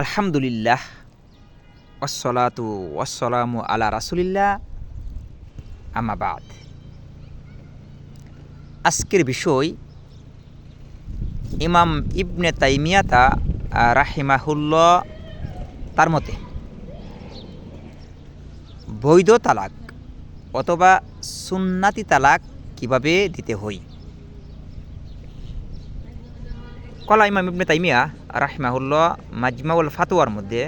আলহামদুলিল্লাহ ওসলাতু ওয়াসালামু আলা রাসুলিল্লাহ আমাবাদ আজকের বিষয় ইমাম ইবনে তাইমিয়াতা আহ, রাহিমাহুল্লাহ তার মতে বৈধ তালাক অথবা সুন্নাতি তালাক কীভাবে দিতে হয়? কলা ইমাম ইবনে তাইমিয়া, রাহিমাহুল্লাহ, মাজমাউল ফাতোয়ার মধ্যে,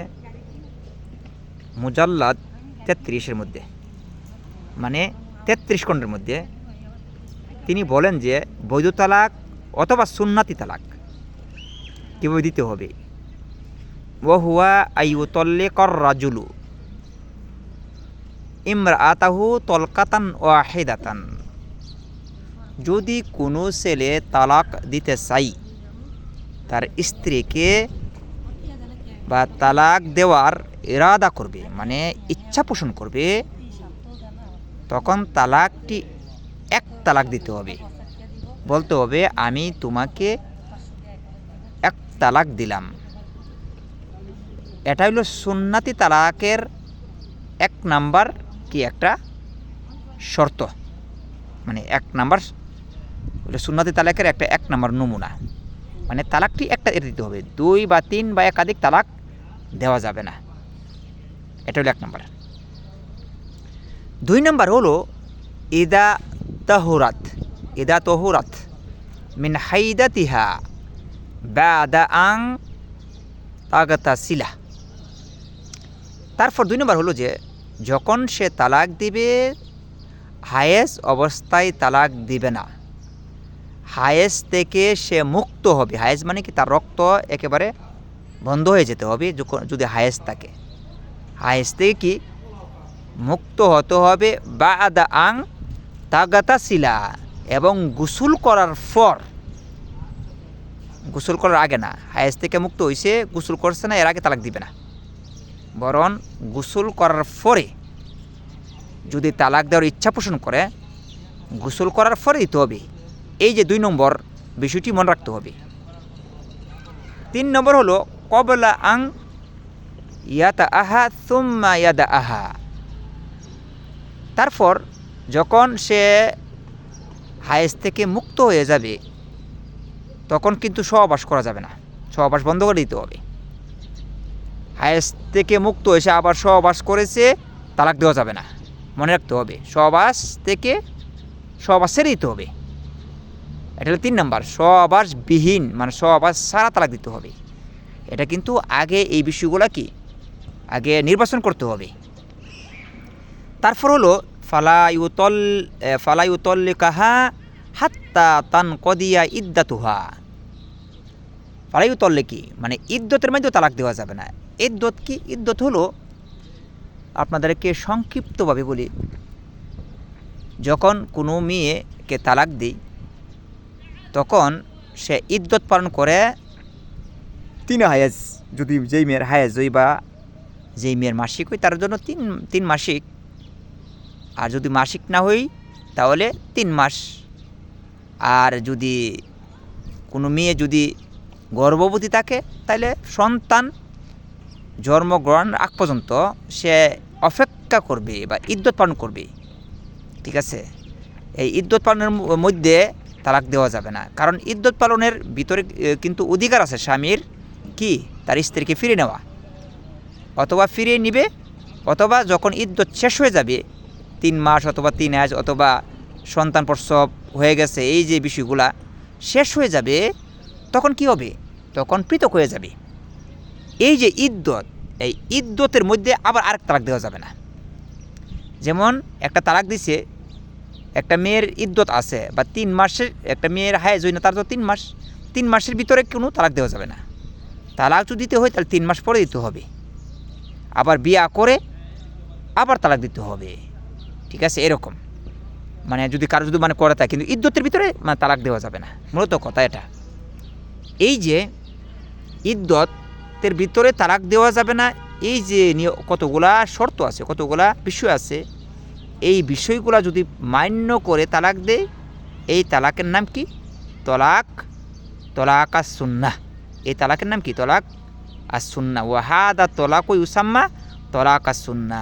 মুজাল্লাদ তেত্রিশের মধ্যে মানে তেত্রিশ খণ্ডের মধ্যে তিনি বলেন যে বৈধ তালাক অথবা সুন্নাতি তালাক কীভাবে দিতে হবে। ও হুয়া আইউতল্লে কর রাজুলু ইমরা আতাহু তলকাতান ওয়াহেদাতান। যদি কোনো ছেলে তালাক দিতে চাই তার স্ত্রীকে বা তালাক দেওয়ার ইরাদা করবে মানে ইচ্ছা পোষণ করবে, তখন তালাকটি এক তালাক দিতে হবে। বলতে হবে, আমি তোমাকে এক তালাক দিলাম। এটা হলো সুন্নাতি তালাকের এক নাম্বার কি একটা শর্ত। মানে এক নাম্বার সুন্নাতি তালাকের একটা এক নাম্বার নমুনা। মানে তালাকটি একটা এর দিতে হবে। দুই বা তিন বা একাধিক তালাক দেওয়া যাবে না। এটা হলো এক নম্বর। দুই নম্বর হলো, ইদা তাহুরাত, ইদা তহুরাত মিন হাইদাতিহা বাদা আং তাগতা শিলা তারপর দুই নম্বর হলো যে, যখন সে তালাক দিবে, হায়েস অবস্থায় তালাক দিবে না। হায়েস থেকে সে মুক্ত হবে। হায়েস মানে কি? তার রক্ত একেবারে বন্ধ হয়ে যেতে হবে যদি হায়েস থাকে। হায়েস থেকে কি? মুক্ত হতে হবে। বা আদা আং তাগাতা শিলা এবং গোসল করার পর, গোসল করার আগে না, হায়েস থেকে মুক্ত হয়েছে গোসল করছে না, এর আগে তালাক দিবে না। বরং গোসল করার পরে যদি তালাক দেওয়ার ইচ্ছা পোষণ করে, গোসল করার পরে দিতে হবে। এই যে দুই নম্বর বিষয়টি মনে রাখতে হবে। তিন নম্বর হলো, কবলা আং ইয়াতা আহা সুম্মা ইয়াদা আহা। তারপর যখন সে হায়েস থেকে মুক্ত হয়ে যাবে, তখন কিন্তু সহবাস করা যাবে না। সহবাস বন্ধ করে দিতে হবে। হায়েস থেকে মুক্ত হয়েছে আবার সহবাস করেছে, তালাক দেওয়া যাবে না। মনে রাখতে হবে, সহবাস থেকে সহবাস ছেড়ে দিতে হবে। এটা হলো তিন নম্বর নাম্বার সহবাসবিহীন মানে সহবাস সারা তালাক দিতে হবে। এটা কিন্তু আগে এই বিষয়গুলো কি? আগে নির্বাচন করতে হবে। তারপর হলো ফালাইউতল ফালাইউতল্লি কাহা হাত্তা তান কদিয়া ইদ্দাতুহা ফালাইউতল্লে কি? মানে ইদ্যতের মধ্যে তালাক দেওয়া যাবে না। ইদ্যত কি? ইদ্যত হলো আপনাদেরকে সংক্ষিপ্তভাবে বলি, যখন কোনো মেয়েকে তালাক দিই তখন সে ইদ্যত পালন করে তিন হায়াজ, যদি যেই মেয়ের হায়াজ হই বা যেই মেয়ের মাসিক হই, তার জন্য তিন তিন মাসিক। আর যদি মাসিক না হই, তাহলে তিন মাস। আর যদি কোনো মেয়ে যদি গর্ভবতী থাকে, তাহলে সন্তান জন্মগ্রহণ আগ পর্যন্ত সে অপেক্ষা করবে বা ইদ্যত পালন করবে। ঠিক আছে? এই ইদ্যত পালনের মধ্যে তালাক দেওয়া যাবে না। কারণ ইদ্যত পালনের ভিতরে কিন্তু অধিকার আছে স্বামীর। কি? তার স্ত্রীকে ফিরে নেওয়া। অথবা ফিরিয়ে নিবে, অথবা যখন ইদ্যত শেষ হয়ে যাবে, তিন মাস অথবা তিন আজ অথবা সন্তান প্রসব হয়ে গেছে, এই যে বিষয়গুলা শেষ হয়ে যাবে, তখন কি হবে? তখন পৃথক হয়ে যাবে। এই যে ইদ্যত, এই ইদ্যতের মধ্যে আবার আরেক তালাক দেওয়া যাবে না। যেমন একটা তালাক দিছে একটা মেয়ের ইদ্যত আছে বা তিন মাসের, একটা মেয়ের হায় জৈন তার তো তিন মাস, তিন মাসের ভিতরে কোনো তালাক দেওয়া যাবে না। তালাক যদি দিতে হয়, তাহলে তিন মাস পরে দিতে হবে। আবার বিয়া করে আবার তালাক দিতে হবে। ঠিক আছে? এরকম। মানে যদি কারও যদি মানে করে থাকে, কিন্তু ইদ্যতের ভিতরে মানে তালাক দেওয়া যাবে না। মূলত কথা এটা। এই যে ইদ্যতের ভিতরে তালাক দেওয়া যাবে না, এই যে নিয়ে কতগুলা শর্ত আছে, কতগুলা বিষয় আছে এই বিষয়গুলো যদি মান্য করে তালাক দেয়, এই তালাকের নাম কি? তলাক, তলাকা সুন্না এই তালাকের নাম কি? তলাক আর সুন্না ওয়াহাদা তলাক ওই উসাম্মা তলাক আর সুন্না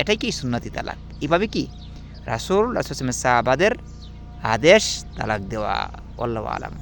এটাই কি সুন্নতি তালাক? এভাবে কি? রাসুল রাসুল সাহাবাদের আদেশ তালাক দেওয়া। আল্লাহ আলাম।